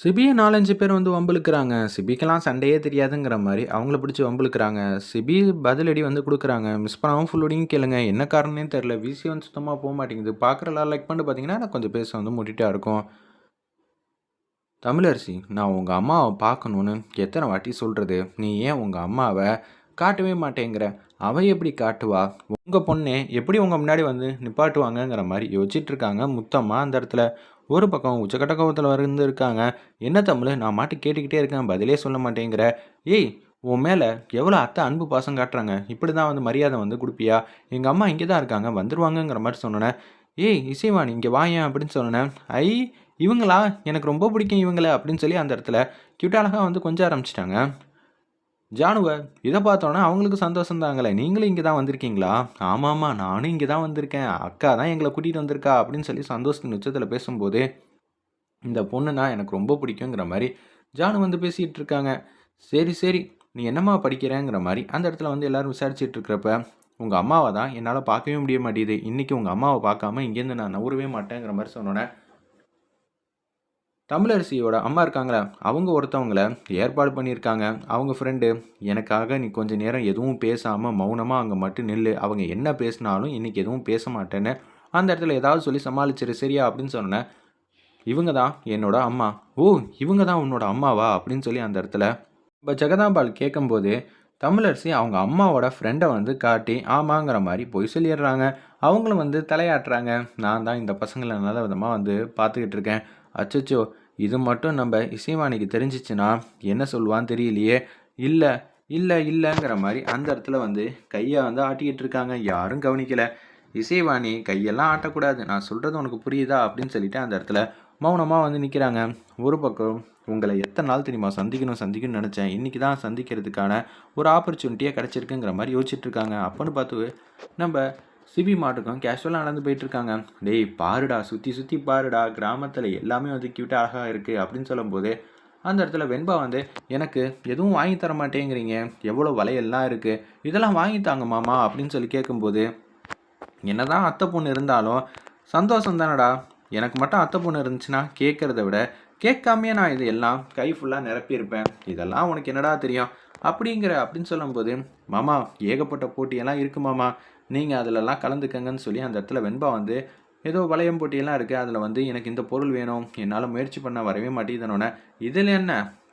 சிபியை நாலஞ்சு பேர் வந்து வம்பிழுக்கிறாங்க. சிபிக்கெல்லாம் சண்டையே தெரியாதுங்கிற மாதிரி அவங்கள பிடிச்சி வம்பிழுக்கிறாங்க. சிபி பதிலடி வந்து கொடுக்குறாங்க. மிஸ் பண்ணாமல் ஃபுல்லோடையும் கேளுங்க. என்ன காரணம்னே தெரில விசி வந்து சுத்தமாக போக மாட்டேங்குது. பார்க்குறலாம் லைக் பண்ணிட்டு பார்த்தீங்கன்னா நான் கொஞ்சம் பேச வந்து முட்டிட்டா இருக்கும். தமிழரசி நான் உங்கள் அம்மாவை பார்க்கணுன்னு எத்தனை வாட்டி சொல்கிறது நீ ஏன் உங்கள் அம்மாவை காட்டவே மாட்டேங்கிற? அவள் எப்படி காட்டுவா? உங்கள் பொண்ணே எப்படி உங்கள் முன்னாடி வந்து நிப்பாட்டுவாங்கங்கிற மாதிரி யோசிச்சுட்டு இருக்காங்க. முத்தம்மா அந்த இடத்துல ஒரு பக்கம் உச்சக்கட்ட கோபத்தில் வந்து இருக்காங்க. என்ன தமிழ் நான் மாட்டு கேட்டுக்கிட்டே இருக்கேன் பதிலே சொல்ல மாட்டேங்கிற. ஏய் உன் மேலே எவ்வளோ அத்தை அன்பு பாசம் காட்டுறாங்க. இப்படி தான் வந்து மரியாதை வந்து கொடுப்பியா? எங்கள் அம்மா இங்கே தான் இருக்காங்க வந்துருவாங்கங்கிற மாதிரி சொன்னேன். ஏய் இசைவாணி இங்கே வாயேன் அப்படின்னு சொன்னேன். ஐ இவங்களா? எனக்கு ரொம்ப பிடிக்கும் இவங்கள அப்படின்னு சொல்லி அந்த இடத்துல கியூட்டாலகாக வந்து கொஞ்சம் ஆரம்பிச்சிட்டாங்க. ஜானுவ இதை பார்த்தோன்னே அவங்களுக்கு சந்தோஷம் தாங்களே. நீங்களும் இங்கே தான் வந்திருக்கீங்களா? ஆமாம்மா நானும் இங்கே தான் வந்திருக்கேன். அக்கா தான் எங்களை கூட்டிகிட்டு வந்திருக்கா அப்படின்னு சொல்லி சந்தோஷத்தின் உச்சத்தில் பேசும்போது இந்த பொண்ணுனா எனக்கு ரொம்ப பிடிக்குங்கிற மாதிரி ஜானு வந்து பேசிகிட்டு இருக்காங்க. சரி சரி நீ என்னம்மா படிக்கிறேங்கிற மாதிரி அந்த இடத்துல வந்து எல்லாரும் விசாரிச்சுட்டு இருக்கிறப்ப உங்கள் அம்மாவை தான் என்னால் பார்க்கவே முடிய மாட்டேங்குது. இன்றைக்கி உங்கள் அம்மாவை பார்க்காம இங்கேருந்து நான் நவரவே மாட்டேங்கிற மாதிரி சொன்னோன்னே தமிழரசியோட அம்மா இருக்காங்களே அவங்க ஒருத்தவங்கள ஏற்பாடு பண்ணியிருக்காங்க. அவங்க ஃப்ரெண்டு எனக்காக நீ கொஞ்ச நேரம் எதுவும் பேசாமல் மௌனமாக அங்கே மட்டும் நில்லு. அவங்க என்ன பேசினாலும் இன்றைக்கி எதுவும் பேச மாட்டேன்னு அந்த இடத்துல ஏதாவது சொல்லி சமாளிச்சிரு சரியா? அப்படின்னு சொன்னேன். இவங்க தான் என்னோட அம்மா. ஓ இவங்க தான் உன்னோட அம்மாவா? அப்படின்னு சொல்லி அந்த இடத்துல இப்போ ஜெகதாம்பாள் கேட்கும்போது தமிழரசி அவங்க அம்மாவோட ஃப்ரெண்டை வந்து காட்டி ஆமாங்கிற மாதிரி பொய் சொல்லிடுறாங்க. அவங்களும் வந்து தலையாட்டுறாங்க. நான் தான் இந்த பசங்களை நல்ல விதமாக வந்து பார்த்துக்கிட்டு இருக்கேன். அச்சச்சோ இது மட்டும் நம்ம இசைவாணிக்கு தெரிஞ்சிச்சுன்னா என்ன சொல்லுவான்னு தெரியலையே. இல்லை இல்லை இல்லைங்கிற மாதிரி அந்த இடத்துல வந்து கையை வந்து ஆட்டிக்கிட்டு இருக்காங்க. யாரும் கவனிக்கலை. இசைவாணி கையெல்லாம் ஆட்டக்கூடாது. நான் சொல்கிறது உனக்கு புரியுதா அப்படின்னு சொல்லிட்டு அந்த இடத்துல மௌனமாக வந்து நிற்கிறாங்க ஒரு பக்கம் உங்களை எத்தனை நாள் தெரியுமா சந்திக்கணும் சந்திக்கணும்னு நினச்சேன். இன்றைக்கி தான் சந்திக்கிறதுக்கான ஒரு ஆப்பர்ச்சுனிட்டியாக கிடச்சிருக்குங்கிற மாதிரி யோசிச்சுட்ருக்காங்க அப்போன்னு பார்த்து நம்ம சிபி மாட்டுக்கும் கேஷுவலாக நடந்து போயிட்டுருக்காங்க. டேய் பாருடா சுற்றி சுற்றி பாருடா கிராமத்தில் எல்லாமே வந்து க்யூட்டாக அழகாக இருக்குது அப்படின்னு சொல்லும்போது அந்த இடத்துல வெண்பா வந்து எனக்கு எதுவும் வாங்கி தர மாட்டேங்கிறீங்க. எவ்வளோ வளையல்லாம் இருக்குது இதெல்லாம் வாங்கி தாங்க மாமா. அப்படின்னு சொல்லி கேட்கும்போது என்னதான் அத்தை பொண்ணு இருந்தாலும் சந்தோஷம் தானடா. எனக்கு மட்டும் அத்தை பொண்ணு இருந்துச்சுன்னா கேட்குறத விட கேட்காமையே நான் இது எல்லாம் கை ஃபுல்லாக நிரப்பியிருப்பேன். இதெல்லாம் உனக்கு என்னடா தெரியும்? அப்படிங்கிற அப்படின்னு சொல்லும்போது மாமா ஏகப்பட்ட போட்டியெல்லாம் இருக்கு மாமா. நீங்கள் அதிலலாம் கலந்துக்கங்கன்னு சொல்லி அந்த இடத்துல வெண்பா வந்து ஏதோ வளையம் போட்டியெல்லாம் இருக்குது அதில் வந்து எனக்கு இந்த பொருள் வேணும். என்னால் முயற்சி பண்ண வரவே மாட்டேங்குதுனோடனே இதில் என்ன?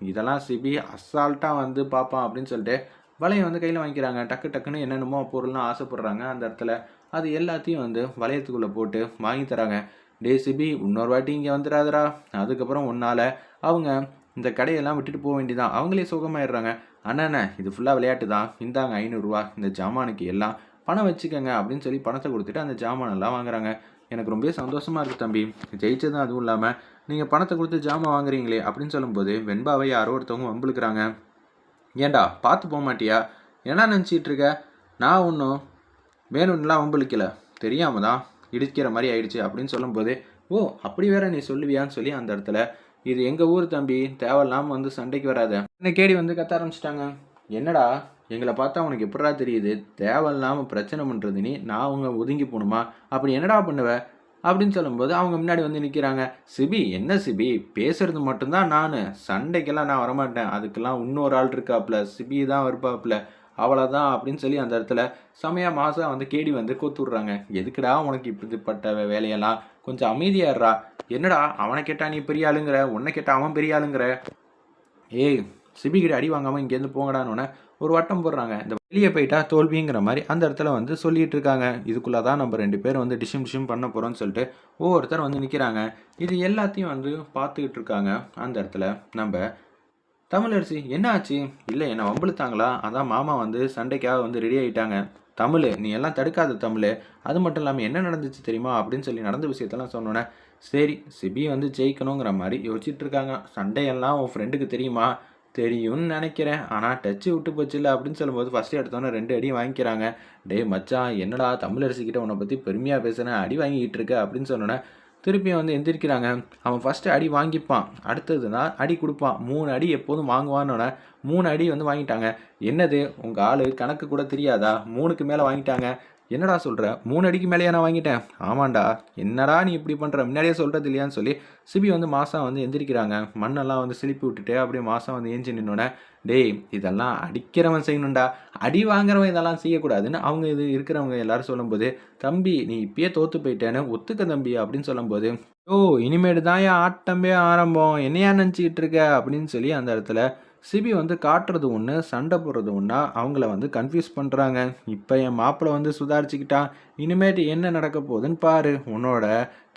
இதெல்லாம் சிபி அசால்ட்டாக வந்து பார்ப்பான் அப்படின்னு சொல்லிட்டு வளையம் வந்து கையில் வாங்கிக்கிறாங்க. டக்கு டக்குன்னு என்னென்னமோ பொருள்லாம் ஆசைப்படுறாங்க அந்த இடத்துல. அது எல்லாத்தையும் வந்து வளையத்துக்குள்ளே போட்டு வாங்கி தராங்க. டே சிபி இன்னொரு வாட்டி இங்கே வந்துடாதரா அதுக்கப்புறம் உன்னால் அவங்க இந்த கடையெல்லாம் விட்டுட்டு போக வேண்டியதான் அவங்களே சுகமாயிடுறாங்க. அண்ணண்ணே இது ஃபுல்லாக விளையாட்டு தான் இந்தாங்க ஐநூறுரூவா இந்த ஜாமானுக்கு எல்லாம் பணம் வச்சுக்கோங்க அப்படின்னு சொல்லி பணத்தை கொடுத்துட்டு அந்த ஜாமானெல்லாம் வாங்குறாங்க. எனக்கு ரொம்ப சந்தோஷமாக இருக்குது தம்பி. ஜெயிச்சது அதுவும் இல்லாமல் நீங்கள் பணத்தை கொடுத்து ஜாமான் வாங்குறீங்களே அப்படின்னு சொல்லும்போது வெண்பாவை யாரோ ஒருத்தவங்க வம்புழுக்கிறாங்க. ஏண்டா பார்த்து போக மாட்டியா? என்ன நினச்சிட்டு இருக்க? நான் ஒன்றும் வேணும்லாம் வம்புழுக்கல. தெரியாமல் தான் இடிக்கிற மாதிரி ஆயிடுச்சு அப்படின்னு சொல்லும்போது ஓ அப்படி வேற நீ சொல்லுவியான்னு சொல்லி அந்த இடத்துல இது எங்கள் ஊர் தம்பி? தேவையில்லாமல் வந்து சண்டைக்கு வராத. என்னை கேடி வந்து கத்த ஆரம்பிச்சிட்டாங்க. என்னடா? எங்களை பார்த்தா உனக்கு எப்படா தெரியுது? தேவையில்லாமல் பிரச்சனை பண்ணுறது நீ. நான் அவங்க ஒதுங்கி போகணுமா? அப்படி என்னடா பண்ணுவ? அப்படின்னு சொல்லும்போது அவங்க முன்னாடி வந்து நிற்கிறாங்க சிபி என்ன சிபி? பேசுறது மட்டும்தான் நான். சண்டைக்கெல்லாம் நான் வரமாட்டேன். அதுக்கெல்லாம் இன்னொரு ஆள் இருக்காப்புல. சிபி தான் வருப்பாப்புல அவ்வளோதான் அப்படின்னு சொல்லி அந்த இடத்துல செமையா மாதம் வந்து கேடி வந்து கோத்துடுறாங்க எதுக்குடா உனக்கு இப்படிப்பட்ட வேலையெல்லாம்? கொஞ்சம் அமைதியாடுறா என்னடா அவனை கேட்டா நீ பெரிய ஆளுங்கிற? உன்னை கேட்டால் அவன் பெரிய ஆளுங்கிற? ஏய் சிபிகிட்ட அடி வாங்காமல் இங்கேருந்து போங்கடான்னு ஒரு வட்டம் போடுறாங்க. இந்த வெளியே போயிட்டா தோல்விங்கிற மாதிரி அந்த இடத்துல வந்து சொல்லிட்டு இருக்காங்க. இதுக்குள்ளே தான் நம்ம ரெண்டு பேரும் வந்து டிஷிம் டிஷிம் பண்ண போகிறோம்னு சொல்லிட்டு ஒவ்வொருத்தர் வந்து நிற்கிறாங்க இது எல்லாத்தையும் வந்து பார்த்துக்கிட்டு இருக்காங்க. அந்த இடத்துல நம்ம தமிழரசி என்ன ஆச்சு? இல்லை என்னை வம்பிழுத்தாங்களா? அதான் மாமா வந்து சண்டைக்காக வந்து ரெடி ஆகிட்டாங்க தமிழ் நீ எல்லாம் தடுக்காத தமிழ். அது மட்டும் இல்லாமல் என்ன நடந்துச்சு தெரியுமா? அப்படின்னு சொல்லி நடந்த விஷயத்தெல்லாம் சொன்னோன்னே சரி சிபி வந்து ஜெயிக்கணுங்கிற மாதிரி யோசிச்சுட்டு இருக்காங்க. சண்டையெல்லாம் உன் ஃப்ரெண்டுக்கு தெரியுமா? தெரியும்னு நினைக்கிறேன். ஆனால் டச்சு விட்டு போச்சுல்ல அப்படின்னு சொல்லும்போது ஃபஸ்ட்டு எடுத்தோன்னே ரெண்டு அடி வாங்கிக்கிறாங்க. டேய் மச்சான் என்னடா தமிழரசிக்கிட்ட உன்னை பற்றி பெருமையாக பேசுகிறேன் அடி வாங்கிக்கிட்டு இருக்க? அப்படின்னு சொன்னோன்னே திருப்பியும் வந்து எந்திரிக்கிறாங்க. அவன் ஃபஸ்ட்டு அடி வாங்கிப்பான். அடுத்ததுனா அடி கொடுப்பான். மூணு அடி எப்போதும் வாங்குவான்னொன்னே மூணு அடி வந்து வாங்கிட்டாங்க. என்னது? உங்கள் ஆள் கணக்கு கூட தெரியாதா? மூணுக்கு மேலே வாங்கிட்டாங்க. என்னடா சொல்கிற மூணு அடிக்கு மேலேயே நான் வாங்கிட்டேன். ஆமாண்டா. என்னடா நீ இப்படி பண்ணுற முன்னாடியே சொல்கிறது இல்லையான்னு சொல்லி சிபி வந்து மாதம் வந்து எந்திரிக்கிறாங்க. மண்ணெல்லாம் வந்து சிலிப்பி விட்டுட்டு அப்படியே மாதம் வந்து ஏஞ்சி நின்னோடனே டேய் இதெல்லாம் அடிக்கிறவன் செய்யணும்டா. அடி வாங்குறவன் இதெல்லாம் செய்யக்கூடாதுன்னு அவங்க இது இருக்கிறவங்க எல்லாரும் சொல்லும்போது தம்பி நீ இப்பயே தோற்று போயிட்டேன்னு ஒத்துக்க தம்பி அப்படின்னு சொல்லும்போது ஓ இனிமேட்டு தான் என் ஆட்டமே ஆரம்பம். என்னையா நினச்சிக்கிட்டு இருக்க? அப்படின்னு சொல்லி அந்த இடத்துல சிபி வந்து காட்டுறது ஒன்று சண்டை போடுறது ஒன்றா அவங்கள வந்து கன்ஃபியூஸ் பண்ணுறாங்க இப்போ என் மாப்பிள்ளை வந்து சுதாரிச்சுக்கிட்டான் இனிமேட்டு என்ன நடக்க போகுதுன்னு பாரு. உன்னோட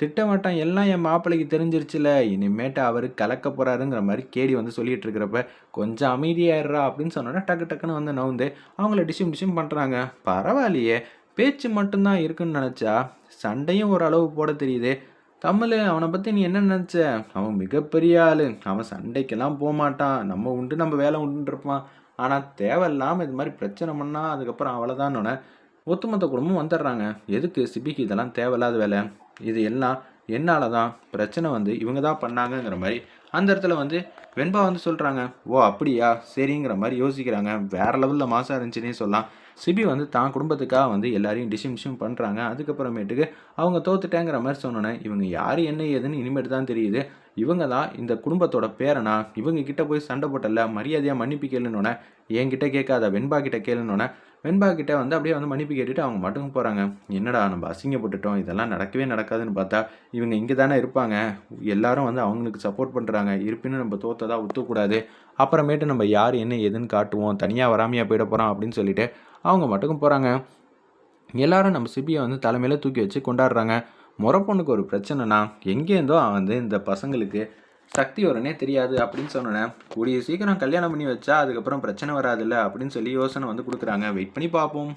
திட்டவட்டம் எல்லாம் என் மாப்பிள்ளைக்கு தெரிஞ்சிருச்சுல. இனிமேட்டு அவர் கலக்க போகிறாருங்கிற மாதிரி கேடி வந்து சொல்லிகிட்டு இருக்கிறப்ப கொஞ்சம் அமைதியாயிடுறா அப்படின்னு சொன்னோன்னே டக்கு டக்குன்னு வந்து நவுந்து அவங்கள டிஷ்யூம் டிஷ்யூம் பண்ணுறாங்க பரவாயில்லையே பேச்சு மட்டும்தான் இருக்குன்னு நினச்சா சண்டையும் ஓரளவு போட தெரியுது. கமல் அவனை பற்றி நீ என்ன நினச்ச? அவன் மிகப்பெரிய ஆள். அவன் சண்டைக்கெல்லாம் போகமாட்டான் நம்ம உண்டு நம்ம வேலை உண்டுருப்பான் ஆனால் தேவையில்லாமல் இது மாதிரி பிரச்சனை பண்ணால் அதுக்கப்புறம் அவ்வளோதான்னொன்னே ஒத்துமொத்த குடும்பம் வந்துடுறாங்க. எதுக்கு சிபிக்கு இதெல்லாம் தேவையில்லாத வேலை? இது எல்லாம் என்னால் தான் பிரச்சனை வந்து இவங்க தான் பண்ணாங்கங்கிற மாதிரி அந்த இடத்துல வந்து வெண்பா வந்து சொல்கிறாங்க ஓ அப்படியா? சரிங்கிற மாதிரி யோசிக்கிறாங்க. வேறு லெவலில் மாசாக இருந்துச்சுன்னே சொல்லலாம். சிபி வந்து தான் குடும்பத்துக்காக வந்து எல்லாரையும் டிஷிம் டிஷிம் பண்ணுறாங்க அதுக்கப்புறமேட்டுக்கு அவங்க தோத்துட்டேங்கிற மாதிரி சொன்னோன்னே இவங்க யார் என்ன ஏதுன்னு இனிமேட்டு தான் தெரியுது. இவங்க தான் இந்த குடும்பத்தோட பேரனா? இவங்க கிட்ட போய் சண்டை போட்டல மரியாதையாக மன்னிப்பு கேளுனோடனே என்கிட்ட கேட்காத வெண்பா கிட்ட கேளுனோடனே வெண்பா கிட்ட வந்து அப்படியே வந்து மன்னிப்பு கேட்டுட்டு அவங்க மட்டும் போகிறாங்க என்னடா நம்ம அசிங்கப்பட்டுட்டோம் இதெல்லாம் நடக்கவே நடக்காதுன்னு பார்த்தா இவங்க இங்கே தானே இருப்பாங்க. எல்லாரும் வந்து அவங்களுக்கு சப்போர்ட் பண்ணுறாங்க இருப்பினும் நம்ம தோத்ததாக ஒத்துக்கூடாது. அப்புறமேட்டு நம்ம யார் என்ன எதுன்னு காட்டுவோம். தனியாக வராமையாக போயிட போகிறோம் அப்படின்னு சொல்லிட்டு அவங்க மட்டுக்கும் போகிறாங்க எல்லாரும் நம்ம சிபியை வந்து தலைமையில் தூக்கி வச்சு கொண்டாடுறாங்க. முறை பொண்ணுக்கு ஒரு பிரச்சனைனா எங்கேருந்தோ வந்து இந்த பசங்களுக்கு சக்தி வரனே தெரியாது அப்படின்னு சொன்னோன்னே கூடிய சீக்கிரம் கல்யாணம் பண்ணி வச்சா அதுக்கப்புறம் பிரச்சனை வராதுல்ல? அப்படின்னு சொல்லி யோசனை வந்து கொடுக்குறாங்க. வெயிட் பண்ணி பார்ப்போம்.